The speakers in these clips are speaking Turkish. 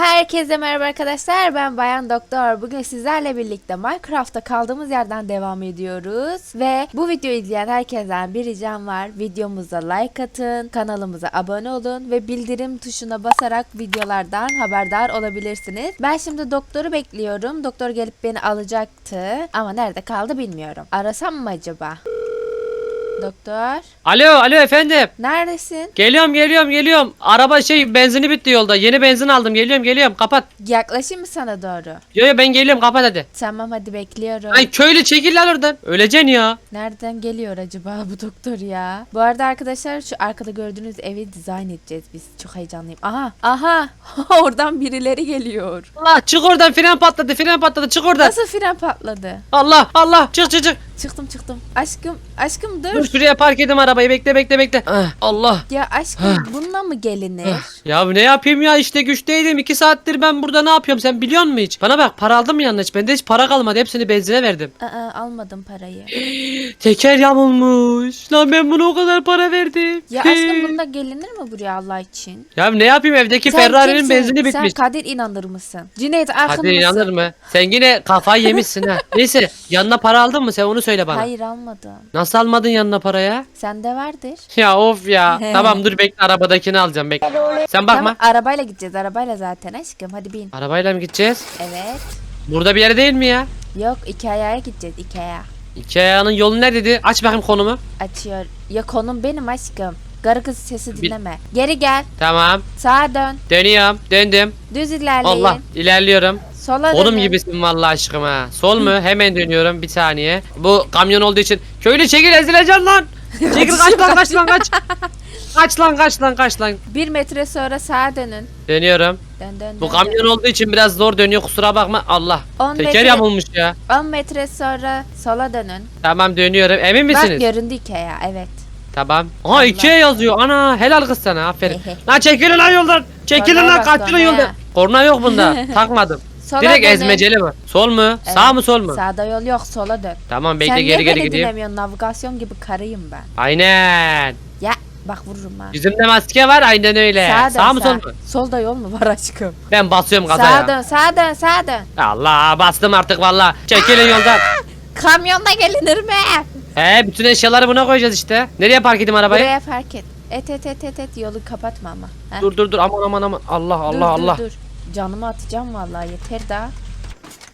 Herkese merhaba arkadaşlar. Ben Bayan Doktor. Bugün sizlerle birlikte Minecraft'ta kaldığımız yerden devam ediyoruz. Ve bu videoyu izleyen herkesten bir ricam var. Videomuza like atın, kanalımıza abone olun ve bildirim tuşuna basarak videolardan haberdar olabilirsiniz. Ben şimdi doktoru bekliyorum. Doktor gelip beni alacaktı. Ama nerede kaldı bilmiyorum. Arasam mı acaba? Doktor, Alo alo efendim. neredesin? Geliyorum geliyorum geliyorum. Araba şey benzini bitti yolda. Yeni benzin aldım. Geliyorum geliyorum. Kapat. Yaklaşayım mı sana doğru? Yo yo ben geliyorum kapat hadi. Tamam hadi bekliyorum. Ay köylü çekil lan oradan. Öleceksin ya. Nereden geliyor acaba bu doktor ya? Bu arada arkadaşlar şu arkada gördüğünüz evi dizayn edeceğiz biz. Çok heyecanlıyım. Aha aha oradan birileri geliyor. Allah çık oradan fren patladı fren patladı çık oradan. Nasıl fren patladı? Allah Allah çık çık çık. Çıktım çıktım. Aşkım aşkım dur. Dur şuraya park edeyim arabayı bekle bekle bekle. Ah, Allah. Ya aşkım bununla mı gelinir? Ya ne yapayım ya işte güçteydim. iki saattir ben burada ne yapıyorum sen biliyor musun hiç? Bana bak para aldım mı yanına hiç? Bende hiç para kalmadı. Hepsini benzine verdim. Aa, almadım parayı. Teker yamulmuş. Lan ben buna o kadar para verdim. Ya aşkım bununla gelinir mi buraya Allah için? Ya ne yapayım evdeki Sen Ferrari'nin kimsin? benzini bitmiş. Sen Kadir inanır mısın? Cüneyt akın Hadi mısın? inanır mı? Sen yine kafayı yemişsin ha. Neyse yanına para aldın mı sen onu söyle bana. Hayır almadım. Nasıl almadın yanına paraya? Sende vardır. Ya of ya. tamam dur bekle arabadakini alacağım bekle. Sen bakma. Tamam arabayla gideceğiz arabayla zaten aşkım hadi bin. Arabayla mı gideceğiz? Evet. Burada bir yer değil mi ya? Yok Ikea'ya gideceğiz Ikea. İki ayağının yolu neredeydi? Aç bakayım konumu. Açıyor. Ya konum benim aşkım. Garı kız sesi dinleme. Geri gel. Tamam. Sağa dön. Dönüyorum. Döndüm. Düz ilerleyin. Allah ilerliyorum. Sola Oğlum dönün. gibisin vallahi aşkım ha. Sol mu? Hemen dönüyorum bir saniye. Bu kamyon olduğu için. Köylü çekil ezileceksin lan. Çekil kaç lan kaç lan kaç. Kaç lan kaç lan kaç lan. Bir metre sonra sağa dönün. Dönüyorum. Dön dön Bu dön, kamyon olduğu için biraz zor dönüyor kusura bakma. Allah. On Teker metre- yamulmuş ya. dön. 10 metre sonra sola dönün. Tamam dönüyorum. Emin Bak misiniz? göründü Ikea evet. Tamam. Aha ikiye yazıyor. Ana helal kız sana aferin. Lan çekilin lan yoldan. Çekilin Kornaya lan bak, kornaya. yoldan. Korna yok bunda. Takmadım. Sola Direkt dönün. ezmeceli mi? Sol mu? Evet. Sağ mı sol mu? Sağda yol yok sola dön. Tamam bekle Sen geri niye geri beni gideyim. dinlemiyorsun? Navigasyon gibi karıyım ben. Aynen. Ya bak vururum ha. Yüzümde maske var aynen öyle. Sağ, dön, mı sol mu? Solda yol mu var aşkım? Ben basıyorum gaza Sağa ya. dön sağa dön sağa dön. Allah bastım artık valla. Çekilin yoldan. Kamyonla gelinir mi? He bütün eşyaları buna koyacağız işte. Nereye park edeyim arabayı? Buraya fark et. Et et et et et yolu kapatma ama. Heh. Dur dur dur aman aman aman. Allah Allah dur, Allah. Dur, dur. Canımı atacağım vallahi yeter daha.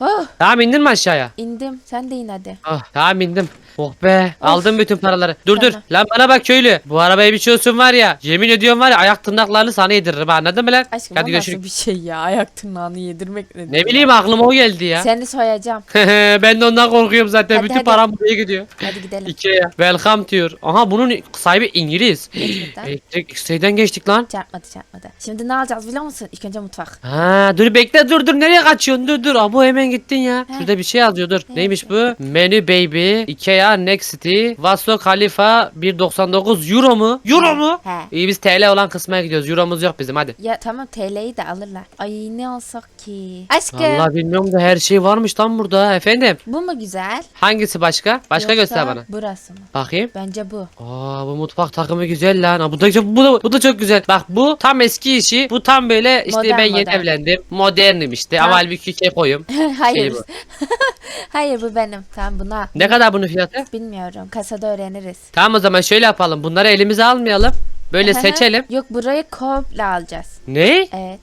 Oh Tamam indin mi aşağıya? indim sen de in hadi. Ah tamam indim. Oh be aldım bütün paraları. Dur dur Tamam. lan bana bak köylü. Bu arabaya bir olsun var ya. Yemin ediyorum var ya ayak tırnaklarını sana yediririm anladın mı lan? Aşkım Hadi o görüşürüz. nasıl bir şey ya ayak tırnağını yedirmek Ne ya? bileyim aklıma o geldi ya. Seni soyacağım. ben de ondan korkuyorum zaten. Hadi, bütün hadi. param buraya gidiyor. Hadi gidelim. Ikea. Welcome diyor. Aha bunun sahibi İngiliz. Gerçekten. Elektrik X-ray'den geçtik lan. Çarpmadı çarpmadı. Şimdi ne alacağız biliyor musun? İlk önce mutfak. Ha dur bekle dur dur nereye kaçıyorsun dur dur Abo hemen gittin ya. Şurada bir şey yazıyor dur Ne neymiş bu Menü Baby Ikea Next City Vaso Khalifa 1.99 Euro mu Euro mu He. İyi biz TL olan kısmına gidiyoruz Euromuz yok bizim hadi Ya tamam TL'yi de alırlar. Ay ne alsak ki? Aşkım Allah bilmiyorum da her şey varmış lan burada efendim bu mu güzel? Hangisi başka başka Yoksa göster bana Burası mı? Bakayım Bence bu. Aa bu mutfak takımı güzel lan. Aa, bu da çok bu da, bu da çok güzel. Bak bu tam eski işi. Bu tam böyle işte Modern, ben yeni modern. evlendim. Modernim işte. Tamam. Ama halbuki kekoyum. Hayır. Şey bu. Hayır bu benim. Tamam buna. Ne kadar bunun fiyatı? Bilmiyorum. Kasada öğreniriz. Tamam o zaman şöyle yapalım. Bunları elimize almayalım. Böyle seçelim. Yok burayı komple alacağız. Ne? Evet.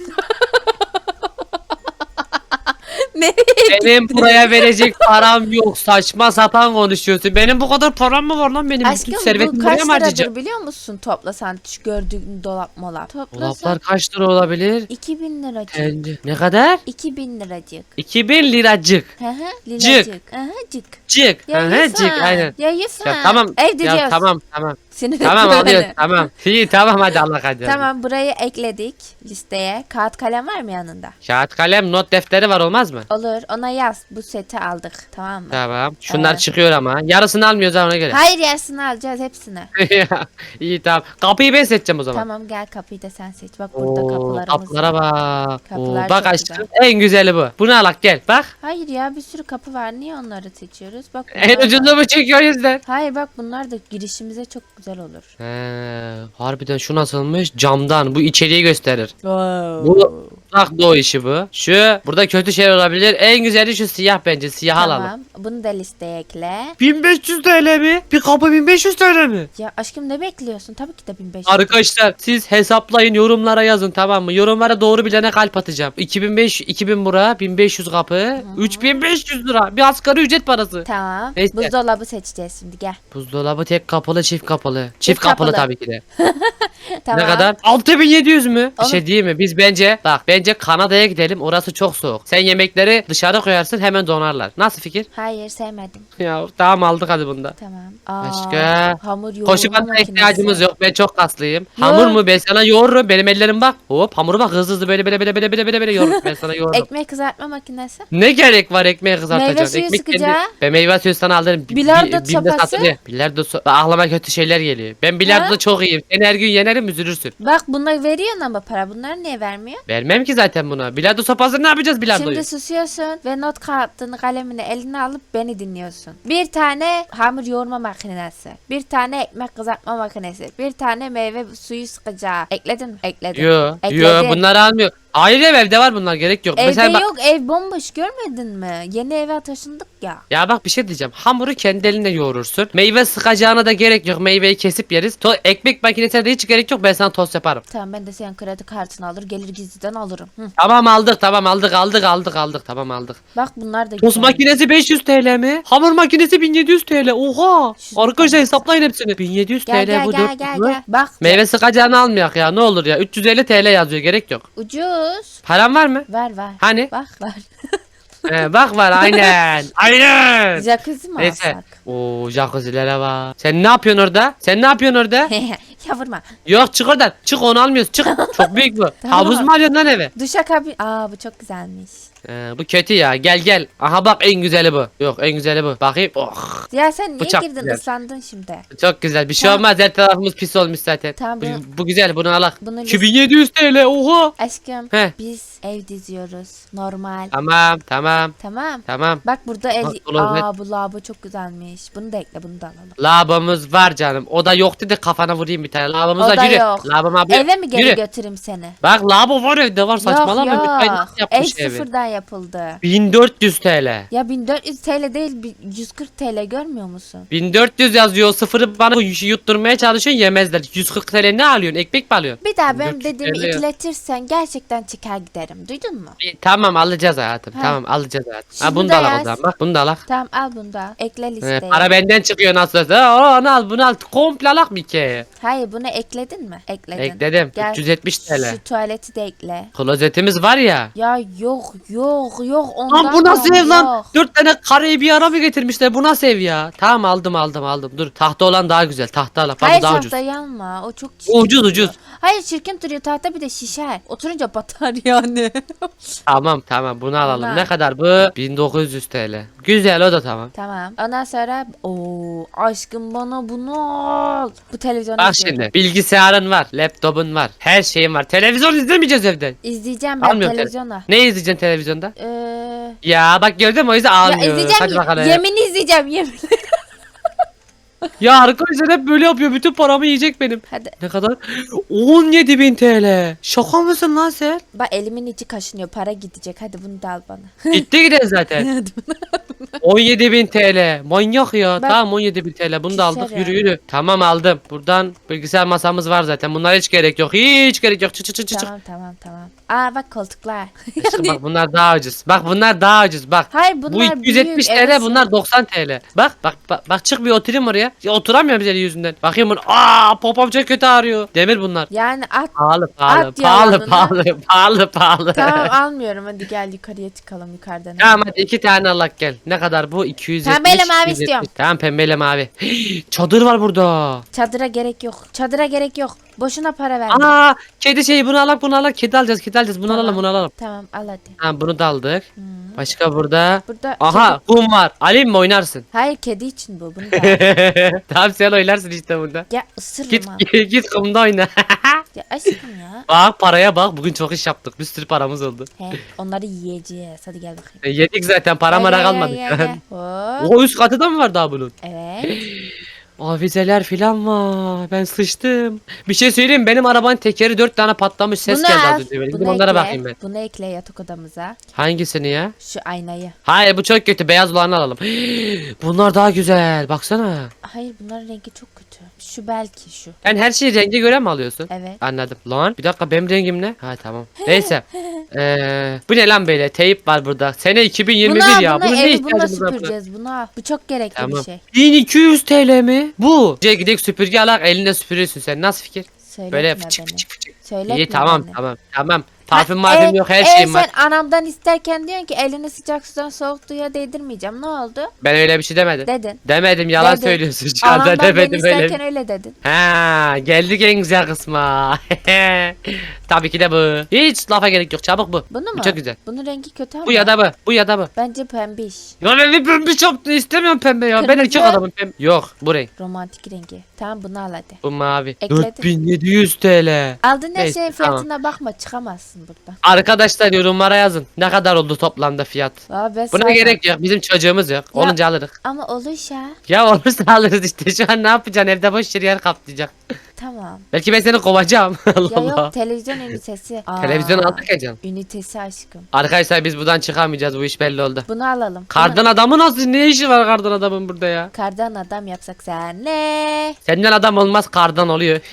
Nereye Benim buraya verecek param yok. Saçma sapan konuşuyorsun. Benim bu kadar param mı var lan benim? Aşkım Bütün servetimi bu buraya kaç mı harcayacağım? liradır biliyor musun toplasan şu gördüğün dolap molap. Toplasan Dolaplar kaç lira olabilir? 2000 liracık. Bence. Ne kadar? 2000 liracık. 2000 liracık. Hı hı liracık. Hı hı cık. Cık. Ya Hı hı, cık aynen. Ya Yusuf. Ya tamam. Ev Ya diyoruz. tamam tamam. Sinir Tamam etme beni. tamam. İyi tamam hadi Allah hadi. Tamam burayı ekledik listeye. Kağıt kalem var mı yanında? Kağıt kalem not defteri var olmaz mı? Olur ona yaz. Bu seti aldık tamam mı? Tamam. Şunlar Evet. çıkıyor ama. Yarısını almıyoruz ha ona göre. Hayır yarısını alacağız hepsini. İyi tamam. Kapıyı ben seçeceğim o zaman. Tamam gel kapıyı da sen seç. Bak burada Oo, kapılarımız kapılara var. bak. Kapılar Oo, bak çok aşkım en güzeli bu. Bunu alak gel bak. Hayır ya bir sürü kapı var. Niye onları seçiyoruz? Bak En ucunda da- bu o yüzden. Hayır bak bunlar da girişimize çok güzel olur. He, harbiden şu nasılmış? Camdan. Bu içeriği gösterir. Wow. Bu Uzak doğu işi bu. Şu burada kötü şey olabilir. En güzeli şu siyah bence. Siyah alalım. Tamam. Bunu da listeye ekle. 1500 TL mi? Bir kapı 1500 TL mi? Ya aşkım ne bekliyorsun? Tabii ki de 1500. Arkadaşlar siz hesaplayın yorumlara yazın tamam mı? Yorumlara doğru bilene kalp atacağım. 2500 2000 bura 1500 kapı 3500 lira bir asgari ücret parası. Tamam. Neyse. Buzdolabı seçeceğiz şimdi gel. Buzdolabı tek kapılı çift kapılı. Çift, Çift kapılı, kapılı. tabii ki de. Tamam. Ne kadar? 6700 mü? Bir Oğlum- şey değil mi? Biz bence bak bence Kanada'ya gidelim. Orası çok soğuk. Sen yemekleri dışarı koyarsın hemen donarlar. Nasıl fikir? Hayır sevmedim. Ya tamam aldık hadi bunda. Tamam. Aa, Başka? Hamur yoğurma Koşu makinesi. ihtiyacımız yok. Ben çok kaslıyım. Hamur mu? Ben sana yoğururum. Benim ellerim bak. Hop hamuru bak hızlı hızlı böyle böyle böyle böyle böyle böyle, böyle yoğururum. Ben sana yoğururum. Ekmek kızartma makinesi. ne gerek var ekmeği kızartacaksın? Meyve suyu Ekmek sıkacağı. Ben meyve suyu sana alırım. Bi- Bilardo bi- binde sopası. satılıyor. Bilardo so- Aklıma kötü şeyler geliyor. Ben bilardoda Ha? çok iyiyim. Seni her gün yenerim üzülürsün. Bak bunlar veriyor ama para. Bunlar niye vermiyor? Vermem ki zaten buna. Bilardo sopasını ne yapacağız bilardoyu? Şimdi susuyorsun ve not kağıtını kalemini eline alıp beni dinliyorsun. Bir tane hamur yoğurma makinesi. Bir tane ekmek kızartma makinesi. Bir tane meyve suyu sıkacağı. Ekledin mi? Ekledim. Yo, yo Ekledin. bunları almıyor. Hayır ev evde var bunlar gerek yok. Evde Mesela bak, yok ev bomboş görmedin mi? Yeni eve taşındık ya. Ya bak bir şey diyeceğim. Hamuru kendi elinle yoğurursun. Meyve sıkacağına da gerek yok. Meyveyi kesip yeriz. To ekmek makinesine de hiç gerek yok. Ben sana tost yaparım. Tamam ben de senin kredi kartını alır gelir gizliden alırım. Hı. Tamam aldık tamam aldık aldık aldık aldık tamam aldık. Bak bunlar da Tost güzel. makinesi 500 TL mi? Hamur makinesi 1700 TL. Oha! Şu- Arkadaşlar hesaplayın hepsini. 1700 Gel TL gel bu gel 400 gel mü? gel. Bak Meyve sıkacağını almayak ya ne olur ya. 350 TL yazıyor gerek yok. ucuz. Paran var mı? Ver ver. Hani? Bak var. Ee, bak var aynen. aynen. Jacuzzi mi Neyse. alsak? Oo jacuzzi'lere bak. Sen ne yapıyorsun orada? Sen ne yapıyorsun orada? ya vurma. Yok çık oradan. Çık onu almıyoruz. Çık. Çok büyük bu. Tamam. Havuz mu alıyorsun lan eve? Duşa kabin. Aa bu çok güzelmiş. Ee, bu kötü ya. Gel gel. Aha bak en güzeli bu. Yok en güzeli bu. Bakayım. Oh. Ya sen niye Bıçak girdin güzel. ıslandın şimdi? Çok güzel. Bir şey Tamam. olmaz. Her tarafımız pis olmuş zaten. Tamam, bu, bunu- bu güzel. Bunu alak. Bunu 2700 TL. Oha. Aşkım He. biz ev diziyoruz. Normal. Tamam tamam. Tamam. Tamam. Bak burada el... Bak, ulan Aa bu lavabo çok güzelmiş. Bunu da ekle bunu da alalım. Lavabomuz var canım. O da yok dedi kafana vurayım bir tane. Lavabomuz O da Yürü. yok. Lavabom abi. Eve mi geri Yürü. götüreyim seni? Bak lavabo var evde var saçmalama. yok yok. nasıl Ev yapmış evi? sıfırdan yapıldı. 1400 TL. Ya 1400 TL değil bir 140 TL görmüyor musun? 1400 yazıyor. Sıfırı bana yutturmaya çalışıyorsun yemezler. 140 TL ne alıyorsun? Ekmek mi alıyorsun? Bir daha benim 1400 dediğimi TL ikiletirsen gerçekten çıkar giderim. Duydun mu? İyi, Tamam alacağız hayatım. Ha. Tamam alacağız hayatım. Şunu Ha bunu da da alak o yaz. zaman. Bak bunu da alak. Tamam al bunu da. Ekle Ee, listeye. para benden çıkıyor nasıl olsa. Oo, onu al bunu al. Komple alak bir kere. Hayır bunu ekledin mi? Ekledin. Ekledim. Gel, 370 TL. Şu tuvaleti de ekle. Klozetimiz var ya. Ya yok yok yok ondan Lan bu nasıl yok, ev lan? yok. Dört tane kareyi bir ara mı getirmişler? Bu nasıl ev ya? Tamam aldım aldım aldım. Dur tahta olan daha güzel. Tahta al. Bak Hayır daha ucuz. tahta yanma. O çok çirkin. Ucuz ucuz. Hayır çirkin duruyor tahta bir de şişer. Oturunca batar yani. Tamam tamam bunu alalım. Bunlar. Ne kadar bu? 1900 TL. Güzel o da tamam. tamam. Ondan sonra o aşkım bana bunu al. Bu televizyonu Bak izliyorum. şimdi bilgisayarın var, laptopun var, her şeyin var. Televizyon izlemeyeceğiz evden. İzleyeceğim ben Almıyorum televizyona. Ne izleyeceksin televizyonda? Ee, Ya bak gördün mü o yüzden ya almıyor. izleyeceğim. Hadi bakalım. Yemin izleyeceğim yemin. Ya arkadaşlar hep böyle yapıyor. Bütün paramı yiyecek benim. Hadi. Ne kadar? 17.000 TL. Şaka mısın lan sen? Bak elimin içi kaşınıyor. Para gidecek. Hadi bunu da al bana. Gitti gidelim zaten. Hadi bunu. 17.000 TL. Manyak ya. Bak- Tamam 17.000 TL. Bunu da aldık. Küser Yürü yani. yürü. Tamam aldım. Buradan bilgisayar masamız var zaten. Bunlara hiç gerek yok. Hiç gerek yok. Çık çık çık çık. tamam tamam tamam. Aa bak koltuklar. Aşkım bak bunlar daha ucuz. Bak bunlar daha ucuz. Bak. Hayır Bu bunlar 270 büyük, TL evet. bunlar 90 TL. Bak bak bak, bak çık bir oturayım oraya. Ya, oturamıyorum seni yüzünden. Bakayım bunu. Aa popom çok kötü ağrıyor. Demir bunlar. Yani at. Pahalı pahalı At pahalı pahalı pahalı pahalı. tamam almıyorum. Hadi gel yukarıya çıkalım yukarıdan. Tamam hadi iki tane alak gel. Ne kadar bu? 270. Pembeyle mavi 270. istiyorum. Tamam pembeyle mavi. Çadır var burada. Çadıra gerek yok. Çadıra gerek yok. Boşuna para verdim. Aa kedi şeyi bunu alak bunu alak. Kedi alacağız kedi alacağız. Bunu Tamam. alalım bunu alalım. Tamam al hadi. Tamam bunu da aldık. Hı. Başka burada. Burada Aha kum var. Alayım mı oynarsın? Hayır kedi için bu. Bunu da al. tamam sen oynarsın işte burada. ya ısırırım Git ha. git kumda oyna. Ya aşkım ya. bak paraya bak. Bugün çok iş yaptık. Bir sürü paramız oldu. He, onları yiyeceğiz. Hadi gel bakayım. E, yedik zaten para Gel, mara gel, kalmadı. gel, gel, gel. Hop. o üst katı da mı var daha bunun? Evet. Avizeler filan var. Ben sıçtım. Bir şey söyleyeyim benim arabanın tekeri dört tane patlamış ses Bunu geldi az önce. Gidip onlara bakayım ben. Bunu ekle yatak odamıza. Hangisini ya? Şu aynayı. Hayır bu çok kötü. Beyaz olanı alalım. Bunlar daha güzel. Baksana. Hayır bunların rengi çok kötü. Şu belki şu. Sen her şeyi renge göre mi alıyorsun? Evet. Anladım. Lan bir dakika benim rengim ne? Ha tamam. Neyse. Ee, bu ne lan böyle? Teyip var burada. Sene 2021 Bunu al, ya. bunu Bunun ne evi bununla ihtiyacımız var? buna? süpüreceğiz. Bunu al. Bu çok gerekli Tamam. bir şey. 1200 TL mi? Bu. Gidek gidek süpürge alak elinde süpürüyorsun sen. Nasıl fikir? Söyletme Böyle beni. fıçık fıçık fıçık. Söyletme İyi tamam beni. tamam tamam. Parfüm marfüm e, yok her e, şeyim var. sen anamdan isterken diyorsun ki elini sıcak sudan soğuk suya değdirmeyeceğim. Ne oldu? Ben öyle bir şey demedim. Dedin. Demedim yalan Dedin. söylüyorsun şu anda Anamdan beni demedim öyle. isterken öyle dedin. Ha geldik en güzel kısma. Tabii ki de bu. Hiç lafa gerek yok çabuk bu. Bunu Bu mu? çok güzel. Bunun rengi kötü ama. Bu ya da bu. Bu ya da bu. Bence pembiş. Ya ben bir pembe çok istemiyorum pembe ya. Ben Kırmızı. erkek adamım pembe. Yok bu renk. Romantik rengi. Tamam bunu al hadi. Bu mavi. Ekledim. 4700 TL. Aldığın her Neyse, şeyin tamam. fiyatına bakma çıkamazsın buradan. Arkadaşlar yorumlara yazın. Ne kadar oldu toplamda fiyat? Ben Buna saymam. gerek yok. Bizim çocuğumuz yok. Ya- Olunca alırız. Ama olursa Ya olursa alırız işte. Şu an ne yapacaksın? Evde boş yer yer kaplayacak. tamam. Belki ben seni kovacağım. Allah Ya Allah. yok televizyon ünitesi. Aa, Televizyon aldık ya canım. Ünitesi aşkım. Arkadaşlar biz buradan çıkamayacağız. Bu iş belli oldu. Bunu alalım. Kardan adamı nasıl? Ne işi var kardan adamın burada ya? Kardan adam yapsak senle. Senden adam olmaz kardan oluyor.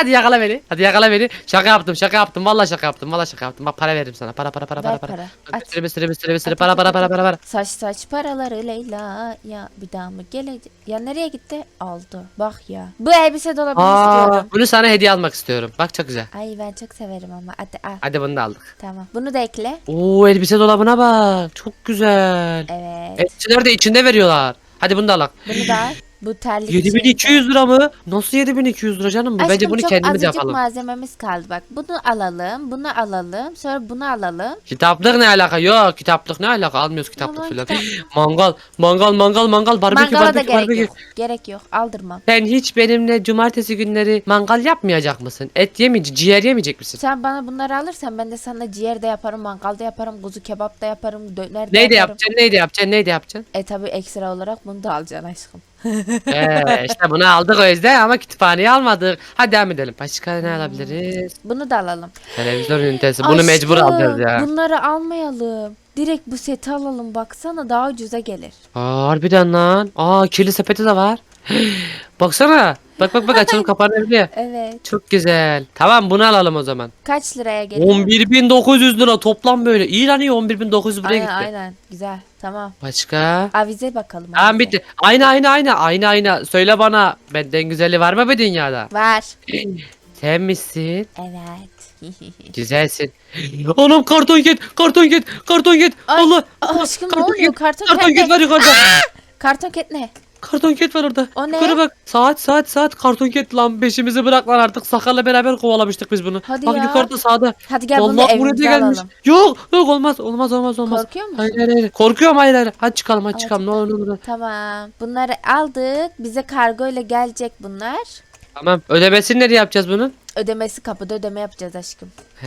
Hadi yakala beni. Hadi yakala beni. Şaka yaptım şaka yaptım. Vallahi şaka yaptım. Vallahi şaka yaptım. Bak para veririm sana. Para para para para Ver para. At. sürü sürü sürü sürü para para para para para. Saç saç paraları Leyla ya bir daha mı gelecek? Ya nereye gitti? Aldı. Bak ya. Bu elbise dolabını Aa, istiyorum. bunu sana hediye almak istiyorum. Bak çok güzel. Ay ben çok severim ama. Hadi al. Hadi bunu da aldık. Tamam. Bunu da ekle. Oo elbise dolabına bak. Çok güzel. Evet. Elbiseler de içinde veriyorlar. Hadi bunu da alak. Bunu da al. Bu terlik 7200 lira mı? Nasıl 7200 lira canım bu? Aşkım Bence bunu çok kendimiz azıcık yapalım. malzememiz kaldı bak. Bunu alalım, bunu alalım, sonra bunu alalım. Kitaplık ne alaka? Yok kitaplık ne alaka? Almıyoruz kitaplık Aman filan. Mangal, mangal, mangal, mangal, barbekü, Mangala da barbekü, gerek barbekü. yok. Gerek yok. Aldırmam. Sen hiç benimle cumartesi günleri mangal yapmayacak mısın? Et yemeyecek, ciğer yemeyecek misin? Sen bana bunları alırsan ben de sana ciğer de yaparım, mangal da yaparım, kuzu kebap da yaparım, döner de Neydi yaparım. yapacaksın, neydi yapacaksın, neydi yapacaksın? E tabi ekstra olarak bunu da alacaksın aşkım. Ee, işte bunu aldık o yüzden ama kütüphaneyi almadık. Hadi devam edelim. Başka ne alabiliriz? Bunu da alalım. Televizyon ünitesi. Bunu mecbur Aşkım, alacağız ya. Bunları almayalım. Direkt bu seti alalım baksana daha ucuza gelir. Aa, harbiden lan. Aa kirli sepeti de var. Baksana. Bak bak bak açılıp kapanabiliyor. Evet. Çok güzel. Tamam bunu alalım o zaman. Kaç liraya gelir? 11.900 lira toplam böyle. İyi lan iyi 11.900 buraya Aynen gitti. aynen. Güzel. Tamam. Başka? Avize bakalım. Tamam avize. bitti. Aynı aynı aynı aynı aynı. Söyle bana benden güzeli var mı bu dünyada? Var. Sen misin? Evet. Güzelsin. Anam karton ket, karton ket, karton ket. Ay, Allah. Aşkım ne karton oluyor? ket, Karton, Karton ket ket ne? var yukarıda. Karton ket ne? Karton ket var orada. O ne? Yukarı bak. Saat saat saat karton ket lan. Peşimizi bırak lan artık. Sakarla beraber kovalamıştık biz bunu. Hadi bak ya. yukarıda sağda. Hadi gel bunu Vallahi buraya da evimize gelmiş. alalım. Yok yok olmaz olmaz olmaz olmaz. Korkuyor musun? Hayır hayır hayır. Korkuyorum hayır hayır. Hadi çıkalım hadi Hadi çıkalım. Ne olur ne olur. Tamam. Bunları aldık. Bize kargo ile gelecek bunlar. Tamam. Ödemesini nereye yapacağız bunun? Ödemesi kapıda ödeme yapacağız aşkım. He,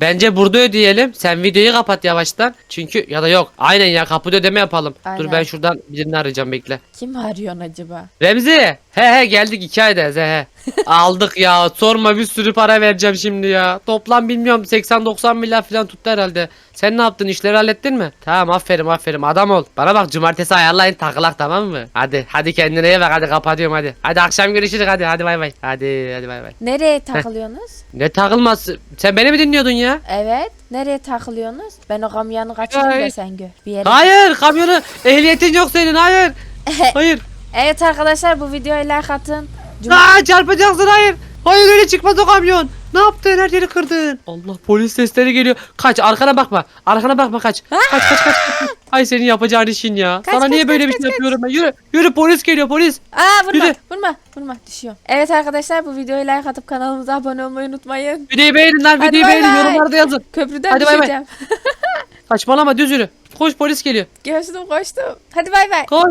bence burada ödeyelim. Sen videoyu kapat yavaştan. Çünkü ya da yok. Aynen ya kapıda ödeme yapalım. Dur Aynen. ben şuradan birini arayacağım bekle. Kim arıyorsun acaba? Remzi. He he geldik iki aydayız he he. Aldık ya sorma bir sürü para vereceğim şimdi ya. Toplam bilmiyorum 80-90 milyar falan tuttu herhalde. Sen ne yaptın işleri hallettin mi? Tamam aferin aferin adam ol. Bana bak cumartesi ayarlayın takılak tamam mı? Hadi hadi kendine iyi bak hadi kapatıyorum hadi. Hadi akşam görüşürüz hadi hadi bay bay. Hadi hadi bay bay. Nereye takılıyorsunuz? Ne takılması? Sen beni mi dinliyordun ya? Evet. Nereye takılıyorsunuz? Ben o kamyonu kaçırayım Ay. da sen gör. Bir yere. Hayır kamyonu ehliyetin yok senin hayır. Hayır. Evet arkadaşlar bu videoya like atın. Cum- Aa çarpacaksın hayır. Hayır öyle çıkmaz o kamyon. Ne yaptın her yeri kırdın. Allah polis sesleri geliyor. Kaç arkana bakma. Arkana bakma kaç. Kaç kaç kaç. kaç. Ay senin yapacağın işin ya. Kaç, Sana kaç, niye kaç, böyle bir kaç, şey yapıyorum ben? Yürü. Yürü polis geliyor polis. Aa vurma Yürü. vurma vurma düşüyor. Evet arkadaşlar bu videoya like atıp kanalımıza abone olmayı unutmayın. Videoyu beğenin lan Hadi videoyu bay beğenin bay. yorumlarda yazın. Köprüden Hadi bay bay. düşeceğim. Saçmalama düz yürü. Koş polis geliyor. Geçtim koştum. Hadi bay bay. Koş.